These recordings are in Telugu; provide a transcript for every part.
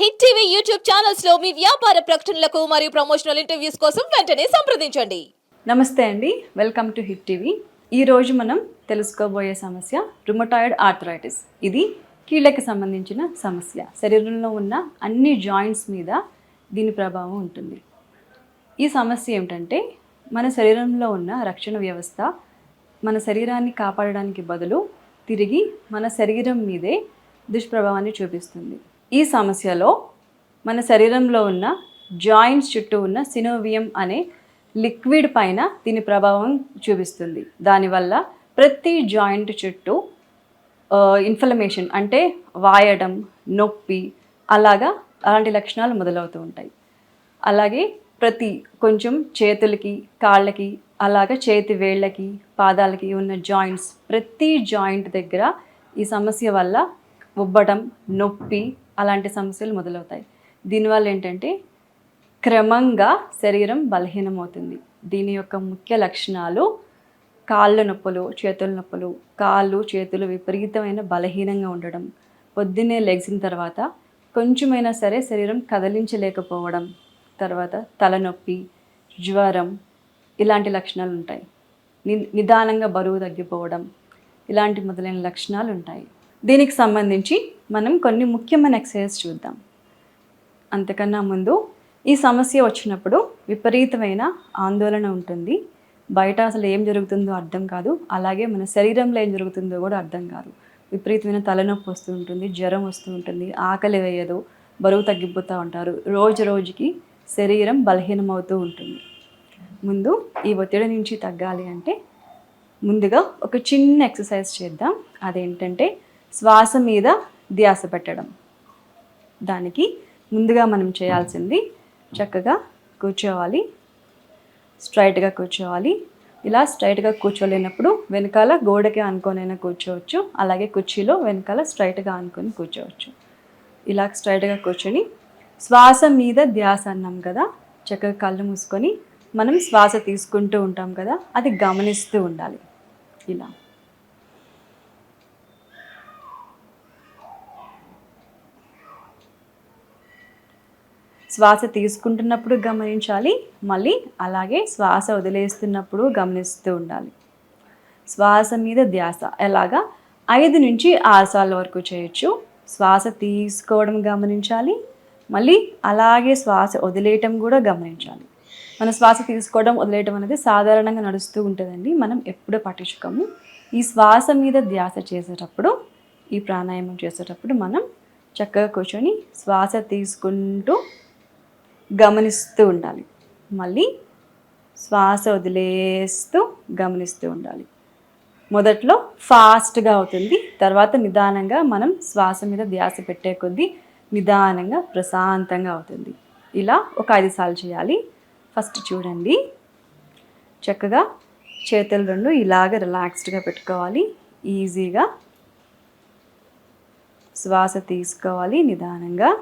హిట్ టీవీ యూట్యూబ్ ఛానల్స్లో మీ వ్యాపార ప్రకటనలకు మరియు ప్రమోషనల్ ఇంటర్వ్యూస్ కోసం వెంటనే సంప్రదించండి. నమస్తే అండి. వెల్కమ్ టు హిట్ టీవీ ఈరోజు మనం తెలుసుకోబోయే సమస్య రుమటాయిడ్ ఆర్థరైటిస్ ఇది కీళ్ళకి సంబంధించిన సమస్య. శరీరంలో ఉన్న అన్ని జాయింట్స్ మీద దీని ప్రభావం ఉంటుంది. ఈ సమస్య ఏమిటంటే మన శరీరంలో ఉన్న రక్షణ వ్యవస్థ మన శరీరాన్ని కాపాడడానికి బదులు తిరిగి మన శరీరం మీదే దుష్ప్రభావాన్ని చూపిస్తుంది. ఈ సమస్యలో మన శరీరంలో ఉన్న జాయింట్స్ చుట్టూ ఉన్న సినోవియం అనే లిక్విడ్ పైన దీని ప్రభావం చూపిస్తుంది. దానివల్ల ప్రతి జాయింట్ చుట్టూ ఇన్ఫ్లమేషన్ అంటే వాయడం నొప్పి అలాగా అలాంటి లక్షణాలు మొదలవుతూ ఉంటాయి. అలాగే ప్రతి కొంచెం చేతులకి కాళ్ళకి అలాగ చేతి వేళ్ళకి పాదాలకి ఉన్న జాయింట్స్ ప్రతి జాయింట్ దగ్గర ఈ సమస్య వల్ల ఉబ్బడం నొప్పి అలాంటి సమస్యలు మొదలవుతాయి. దీనివల్ల ఏంటంటే క్రమంగా శరీరం బలహీనమవుతుంది. దీని యొక్క ముఖ్య లక్షణాలు కాళ్ళ నొప్పులు చేతుల నొప్పులు కాళ్ళు చేతులు విపరీతమైన బలహీనంగా ఉండడం పొద్దున్నే లెగ్సిన తర్వాత కొంచెమైనా సరే శరీరం కదిలించలేకపోవడం తర్వాత తలనొప్పి జ్వరం ఇలాంటి లక్షణాలు ఉంటాయి ని నిదానంగా బరువు తగ్గిపోవడం ఇలాంటి మొదలైన లక్షణాలు ఉంటాయి దీనికి సంబంధించి మనం కొన్ని ముఖ్యమైన ఎక్సర్సైజ్ చూద్దాం. అంతకన్నా ముందు ఈ సమస్య వచ్చినప్పుడు విపరీతమైన ఆందోళన ఉంటుంది. బయట అసలు ఏం జరుగుతుందో అర్థం కాదు. అలాగే మన శరీరంలో ఏం జరుగుతుందో కూడా అర్థం కాదు. విపరీతమైన తలనొప్పి వస్తూ ఉంటుంది జ్వరం వస్తూ ఉంటుంది ఆకలి వేయదు బరువు తగ్గిపోతూ ఉంటారు. రోజు రోజుకి శరీరం బలహీనమవుతూ ఉంటుంది. ముందు ఈ ఒత్తిడి నుంచి తగ్గాలి అంటే ముందుగా ఒక చిన్న ఎక్సర్సైజ్ చేద్దాం. అదేంటంటే శ్వాస మీద ధ్యాస పెట్టడం. దానికి ముందుగా మనం చేయాల్సింది చక్కగా కూర్చోవాలి. స్ట్రైట్గా కూర్చోవాలి. ఇలా స్ట్రైట్గా కూర్చోలేనప్పుడు వెనకాల గోడకి అనుకోనైనా కూర్చోవచ్చు. అలాగే కుర్చీలో వెనకాల స్ట్రైట్గా అనుకొని కూర్చోవచ్చు. ఇలా స్ట్రైట్గా కూర్చొని శ్వాస మీద ధ్యాస అన్నాం కదా చక్కగా కళ్ళు మూసుకొని మనం శ్వాస తీసుకుంటూ ఉంటాం కదా అది గమనిస్తూ ఉండాలి. ఇలా. శ్వాస తీసుకుంటున్నప్పుడు గమనించాలి మళ్ళీ అలాగే శ్వాస వదిలేస్తున్నప్పుడు గమనిస్తూ ఉండాలి. శ్వాస మీద ధ్యాస ఎలాగా? ఐదు నుంచి ఆరు వరకు చేయొచ్చు. శ్వాస తీసుకోవడం గమనించాలి మళ్ళీ అలాగే శ్వాస వదిలేయటం కూడా గమనించాలి. మన శ్వాస తీసుకోవడం వదిలేయటం అనేది సాధారణంగా నడుస్తూ ఉంటుందండి. మనం ఎప్పుడూ పట్టించుకోము. ఈ శ్వాస మీద ధ్యాస చేసేటప్పుడు ఈ ప్రాణాయామం చేసేటప్పుడు మనం చక్కగా కూర్చొని శ్వాస తీసుకుంటూ గమనిస్తూ ఉండాలి. మళ్ళీ శ్వాస వదిలేస్తూ గమనిస్తూ ఉండాలి. మొదట్లో ఫాస్ట్గా అవుతుంది. తర్వాత నిదానంగా మనం శ్వాస మీద ధ్యాస పెట్టే కొద్దీ నిదానంగా ప్రశాంతంగా అవుతుంది. ఇలా ఒక ఐదు సార్లు చేయాలి. ఫస్ట్ చూడండి. చక్కగా చేతులు రెండు ఇలాగ రిలాక్స్డ్గా పెట్టుకోవాలి. ఈజీగా శ్వాస తీసుకోవాలి నిదానంగా.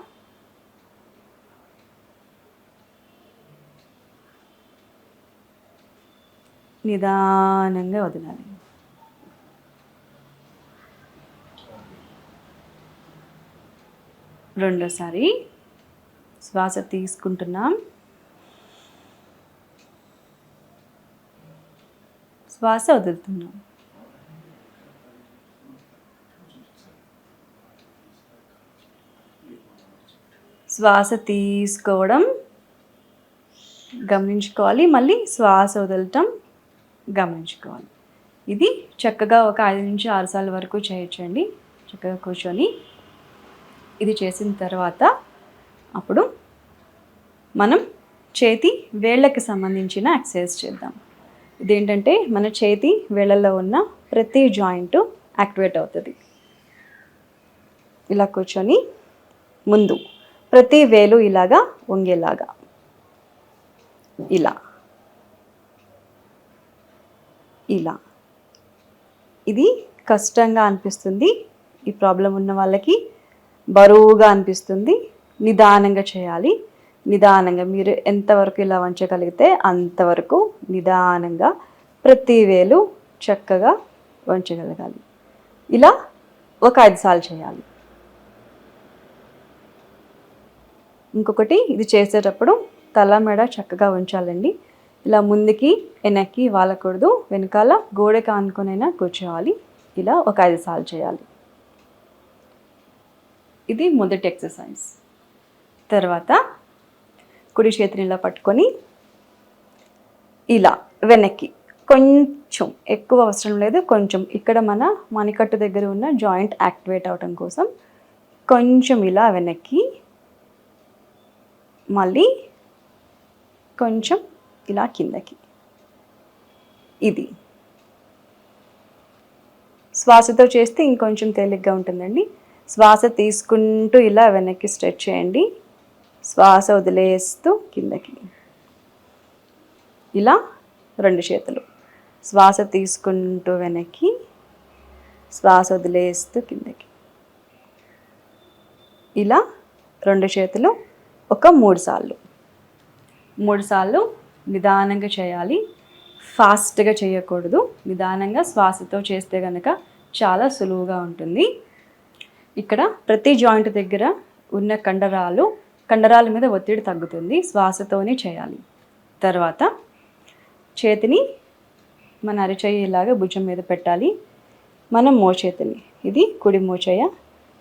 నిదానంగా వదలాలి. రెండోసారి శ్వాస తీసుకుంటున్నాం. శ్వాస వదులుతున్నాం. శ్వాస తీసుకోవడం గమనించుకోవాలి. మళ్ళీ శ్వాస వదలటం గమనించుకోవాలి. ఇది చక్కగా ఒక ఐదు నుంచి ఆరు సార్లు వరకు చేయొచ్చండి. చక్కగా కూర్చొని ఇది చేసిన తర్వాత అప్పుడు మనం చేతి వేళ్ళకి సంబంధించిన ఎక్సర్సైజ్ చేద్దాం. ఇదేంటంటే మన చేతి వేళ్ళల్లో ఉన్న ప్రతి జాయింట్ యాక్టివేట్ అవుతుంది. ఇలా కూర్చొని ముందు ప్రతి వేలు ఇలాగా వంగేలాగా. ఇలా. ఇలా. ఇది కష్టంగా అనిపిస్తుంది. ఈ ప్రాబ్లం ఉన్న వాళ్ళకి బరువుగా అనిపిస్తుంది. నిదానంగా చేయాలి. నిదానంగా మీరు ఎంతవరకు ఇలా వంచగలిగితే అంతవరకు నిదానంగా ప్రతి వేలు చక్కగా వంచగలగాలి. ఇలా ఒక ఐదు సార్లు చేయాలి. ఇంకొకటి ఇది చేసేటప్పుడు తల మెడ చక్కగా ఉంచాలండి. ఇలా ముందుకి వెనక్కి వాలకూడదు వెనకాల గోడకి ఆనుకొనైనా కూర్చోవాలి. ఇలా ఒక ఐదు సార్లు చేయాలి. ఇది మొదటి ఎక్సర్సైజ్. తర్వాత కుడి చేతిని ఇలా పట్టుకొని ఇలా వెనక్కి. కొంచెం ఎక్కువ అవసరం లేదు కొంచెం. ఇక్కడ మన మణికట్టు దగ్గర ఉన్న జాయింట్ యాక్టివేట్ అవటం కోసం కొంచెం ఇలా వెనక్కి. మళ్ళీ కొంచెం ఇలా కిందకి. ఇది. శ్వాసతో చేస్తే ఇంకొంచెం తేలిగ్గా ఉంటుందండి. శ్వాస తీసుకుంటూ ఇలా వెనక్కి స్ట్రెచ్ చేయండి. శ్వాస వదిలేస్తూ కిందకి. ఇలా రెండు చేతులు. శ్వాస తీసుకుంటూ వెనక్కి. శ్వాస వదిలేస్తూ కిందకి. ఇలా రెండు చేతులు ఒక మూడు సార్లు. మూడు సార్లు నిదానంగా చేయాలి. ఫాస్ట్గా చేయకూడదు. నిదానంగా శ్వాసతో చేస్తే కనుక చాలా సులువుగా ఉంటుంది. ఇక్కడ ప్రతి జాయింట్ దగ్గర ఉన్న కండరాలు కండరాల మీద ఒత్తిడి తగ్గుతుంది. శ్వాసతోనే చేయాలి. తర్వాత చేతిని మన అరిచేయి ఇలాగా భుజం మీద పెట్టాలి. మనం మోచేతిని ఇది కుడి మోచేయ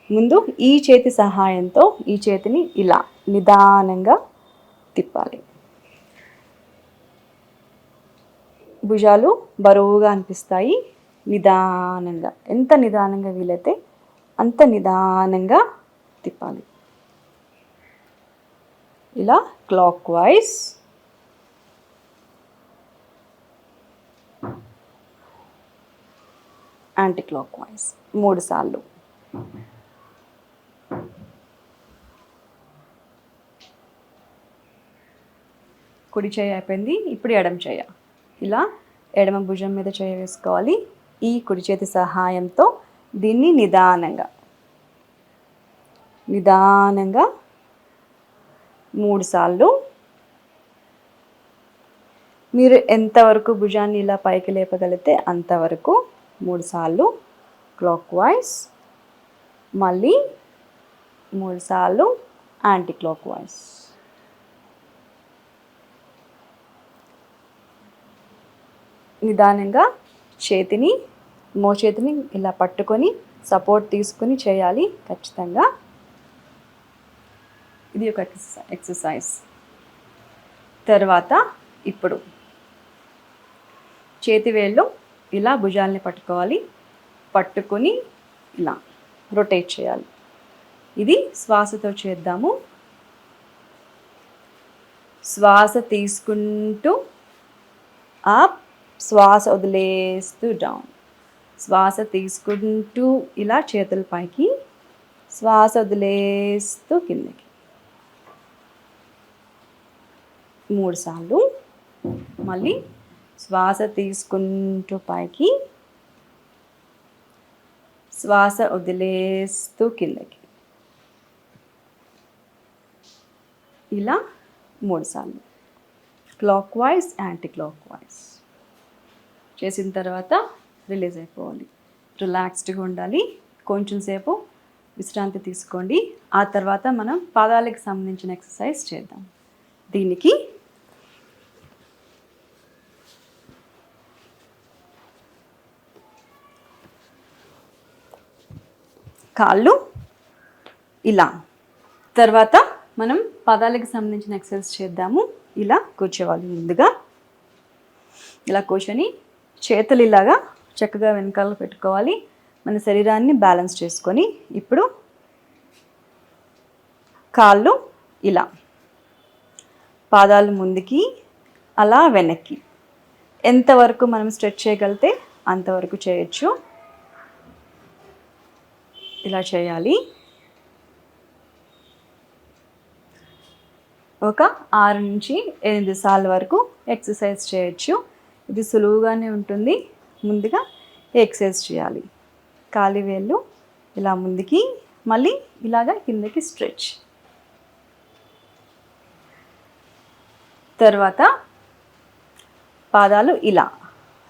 ముందు ఈ చేతి సహాయంతో ఈ చేతిని ఇలా నిదానంగా తిప్పాలి. భుజాలు బరువుగా అనిపిస్తాయి. నిదానంగా. ఎంత నిదానంగా వీలైతే అంత నిదానంగా తిప్పాలి. ఇలా clockwise anticlockwise మూడు సార్లు. కుడి చేయి అయిపోయింది. ఇప్పుడు ఎడం చేయ. ఇలా ఎడమ భుజం మీద చేయ వేసుకోవాలి. ఈ కుడి చేతి సహాయంతో దీన్ని నిదానంగా నిదానంగా మూడుసార్లు. మీరు ఎంతవరకు భుజాన్ని ఇలా పైకి లేపగలిగితే అంతవరకు మూడు సార్లు క్లాక్ వైజ్ మళ్ళీ మూడు సార్లు యాంటీ క్లాక్ వైజ్ నిదానంగా చేతిని మోచేతిని ఇలా పట్టుకొని సపోర్ట్ తీసుకుని చేయాలి ఖచ్చితంగా. ఇది ఒక ఎక్సర్సైజ్. తర్వాత ఇప్పుడు చేతి వేళ్ళు ఇలా భుజాల్ని పట్టుకోవాలి. పట్టుకొని ఇలా రొటేట్ చేయాలి. ఇది శ్వాసతో చేద్దాము. శ్వాస తీసుకుంటూ అప్ శ్వాస వదిలేస్తూ డౌన్ శ్వాస తీసుకుంటూ ఇలా చేతుల పైకి శ్వాస వదిలేస్తూ కిందకి. మూడు సార్లు మళ్ళీ శ్వాస తీసుకుంటూ పైకి శ్వాస వదిలేస్తూ కిందకి. ఇలా మూడు సార్లు. Clockwise anticlockwise చేసిన తర్వాత రిలీజ్ అయిపోవాలి. రిలాక్స్డ్గా ఉండాలి. కొంచెం సేపు విశ్రాంతి తీసుకోండి. ఆ తర్వాత మనం పాదాలకు సంబంధించిన ఎక్సర్సైజ్ చేద్దాం. దీనికి కాళ్ళు ఇలా. తర్వాత మనం పదాలకు సంబంధించిన ఎక్సర్సైజ్ చేద్దాము. ఇలా కూర్చోవాలి ముందుగా. ఇలా కూర్చొని చేతులు ఇలాగా చక్కగా వెనకాల పెట్టుకోవాలి. మన శరీరాన్ని బ్యాలెన్స్ చేసుకొని ఇప్పుడు కాళ్ళు ఇలా పాదాలు ముందుకి అలా వెనక్కి. ఎంతవరకు మనం స్ట్రెచ్ చేయగలిగితే అంతవరకు చేయొచ్చు. ఇలా చేయాలి. ఒక ఆరు నుంచి ఎనిమిది సార్లు వరకు ఎక్సర్సైజ్ చేయొచ్చు. ఇది సులువుగానే ఉంటుంది. ముందుగా ఎక్సర్సైజ్ చేయాలి. కాలి వేళ్ళు ఇలా ముందుకి మళ్ళీ ఇలాగా కిందకి స్ట్రెచ్. తర్వాత పాదాలు ఇలా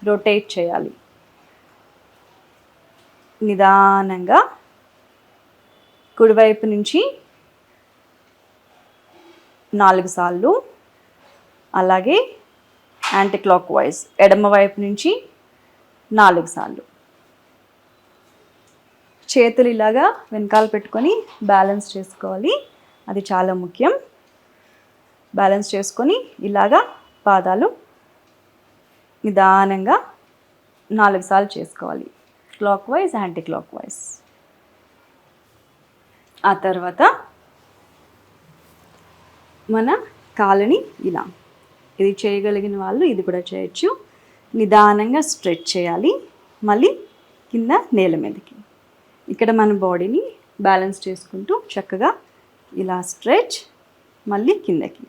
రొటేట్ చేయాలి. నిదానంగా కుడివైపు నుంచి నాలుగు సార్లు అలాగే యాంటీ క్లాక్ వైజ్ ఎడమ వైపు నుంచి నాలుగు సార్లు. చేతులు ఇలాగా వెనకాల పెట్టుకొని బ్యాలెన్స్ చేసుకోవాలి. అది చాలా ముఖ్యం. బ్యాలెన్స్ చేసుకొని ఇలాగా పాదాలు నిదానంగా నాలుగు సార్లు చేసుకోవాలి. Clockwise anticlockwise ఆ తర్వాత మన కాలుని ఇలా. ఇది చేయగలిగిన వాళ్ళు ఇది కూడా చేయొచ్చు. నిదానంగా స్ట్రెచ్ చేయాలి. మళ్ళీ కింద నేల మీదకి. ఇక్కడ మన బాడీని బ్యాలెన్స్ చేసుకుంటూ చక్కగా ఇలా స్ట్రెచ్ మళ్ళీ కిందకి.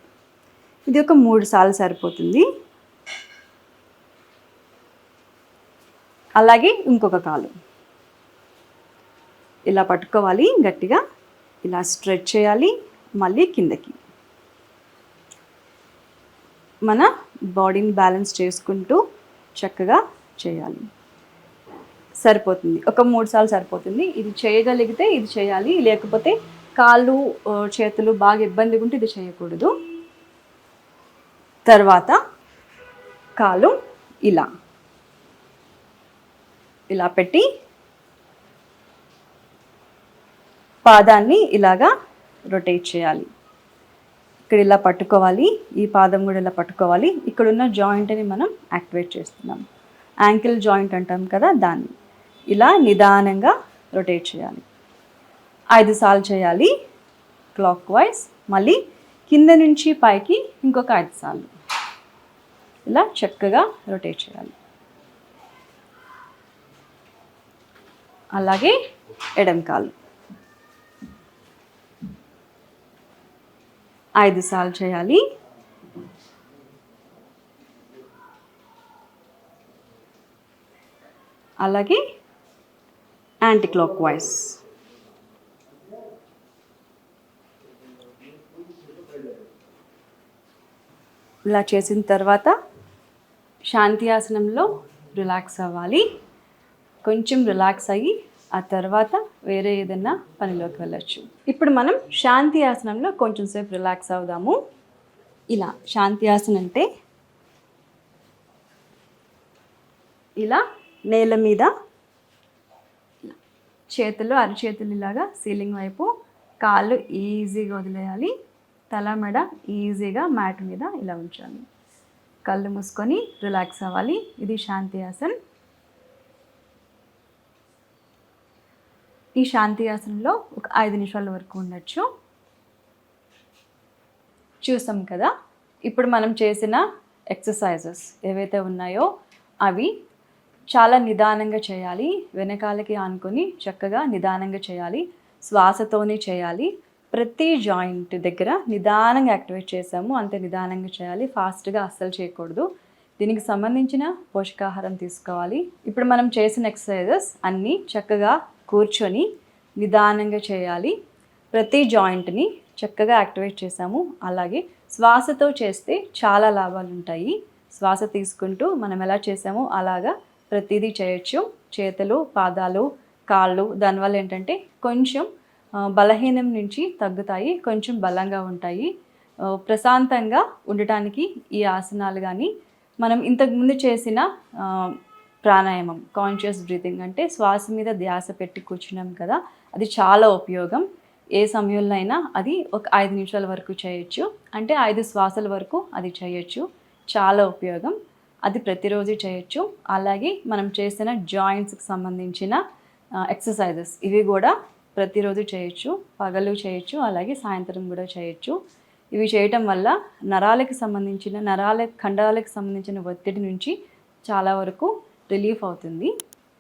ఇది ఒక మూడు సార్లు సరిపోతుంది. అలాగే ఇంకొక కాలు. ఇలా పట్టుకోవాలి గట్టిగా. ఇలా స్ట్రెచ్ చేయాలి మళ్ళీ కిందకి. మన బాడీని బ్యాలెన్స్ చేసుకుంటూ చక్కగా చేయాలి. సరిపోతుంది. ఒక మూడు సార్లు సరిపోతుంది. ఇది చేయగలిగితే ఇది చేయాలి. లేకపోతే కాళ్ళు చేతులు బాగా ఇబ్బందిగా ఉంటే ఇది చేయకూడదు. తర్వాత కాలు ఇలా. ఇలా పెట్టి పాదాన్ని ఇలాగా రొటేట్ చేయాలి. ఇక్కడ ఇలా పట్టుకోవాలి ఈ పాదం కూడా ఇలా పట్టుకోవాలి. ఇక్కడ ఉన్న జాయింట్ని మనం యాక్టివేట్ చేస్తున్నాం. యాంకిల్ జాయింట్ అంటాం కదా దాన్ని. ఇలా నిదానంగా రొటేట్ చేయాలి. ఐదు సార్లు చేయాలి క్లాక్ వైజ్ మళ్ళీ కింద నుంచి పైకి ఇంకొక ఐదు సార్లు. ఇలా చక్కగా రొటేట్ చేయాలి. అలాగే ఎడం కాలు. ఐదు సార్లు చేయాలి. అలాగే యాంటీ క్లాక్ వైజ్ ఇలా చేసిన తర్వాత శాంతి ఆసనంలో రిలాక్స్ అవ్వాలి. కొంచెం రిలాక్స్ అయ్యి ఆ తర్వాత వేరే ఏదైనా పనిలోకి వెళ్ళొచ్చు. ఇప్పుడు మనం శాంతి ఆసనంలో కొంచెం సేపు రిలాక్స్ అవుదాము. ఇలా శాంతి ఆసనం అంటే ఇలా నేల మీద చేతులు అరిచేతులు ఇలాగా సీలింగ్ వైపు కాళ్ళు ఈజీగా వదిలేయాలి. తల మెడ ఈజీగా మ్యాట్ మీద ఇలా ఉంచాలి. కళ్ళు మూసుకొని రిలాక్స్ అవ్వాలి. ఇది శాంతి ఆసన్. ఈ శాంతి ఆసనంలో ఒక ఐదు నిమిషాల వరకు ఉండొచ్చు. చూసాం కదా? ఇప్పుడు మనం చేసిన ఎక్సర్సైజెస్ ఏవైతే ఉన్నాయో అవి చాలా నిదానంగా చేయాలి వెనకాలకి ఆనుకొని చక్కగా నిదానంగా చేయాలి శ్వాసతోనే చేయాలి. ప్రతి జాయింట్ దగ్గర నిదానంగా యాక్టివేట్ చేసాము అంతే నిదానంగా చేయాలి ఫాస్ట్గా అస్సలు చేయకూడదు. దీనికి సంబంధించిన పోషకాహారం తీసుకోవాలి. ఇప్పుడు మనం చేసిన ఎక్సర్సైజెస్ అన్నీ చక్కగా కూర్చొని నిదానంగా చేయాలి. ప్రతి జాయింట్ని చక్కగా యాక్టివేట్ చేసాము అలాగే శ్వాసతో చేస్తే చాలా లాభాలు ఉంటాయి. శ్వాస తీసుకుంటూ మనం ఎలా చేసామో అలాగా ప్రతిదీ చేయొచ్చు. చేతులు పాదాలు కాళ్ళు దానివల్ల ఏంటంటే కొంచెం బలహీనం నుంచి తగ్గుతాయి కొంచెం బలంగా ఉంటాయి. ప్రశాంతంగా ఉండటానికి ఈ ఆసనాలు కానీ మనం ఇంతకుముందు చేసిన ప్రాణాయామం కాన్షియస్ బ్రీతింగ్ అంటే శ్వాస మీద ధ్యాస పెట్టి కూర్చున్నాం కదా అది చాలా ఉపయోగం. ఏ సమయంలో అయినా అది ఒక ఐదు నిమిషాల వరకు చేయొచ్చు. అంటే ఐదు శ్వాసల వరకు అది చేయొచ్చు. చాలా ఉపయోగం. అది ప్రతిరోజు చేయొచ్చు. అలాగే మనం చేసిన జాయింట్స్కి సంబంధించిన ఎక్సర్సైజెస్ ఇవి కూడా ప్రతిరోజు చేయొచ్చు. పగలు చేయొచ్చు. అలాగే సాయంత్రం కూడా చేయొచ్చు. ఇవి చేయటం వల్ల నరాలకు సంబంధించిన నరాల ఖండాలకు సంబంధించిన ఒత్తిడి నుంచి చాలా వరకు రిలీఫ్ అవుతుంది.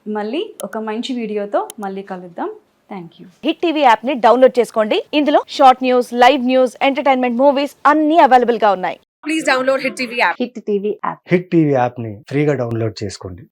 మళ్ళీ ఒక మంచి వీడియోతో మళ్ళీ కలుద్దాం. థ్యాంక్ యూ హిట్ టీవీ యాప్ని డౌన్లోడ్ చేసుకోండి. ఇందులో short news live news entertainment movies అన్ని అవైలబుల్గా ఉన్నాయి. Hit TV app Hit TV యాప్ని ఫ్రీగా డౌన్లోడ్ చేసుకోండి.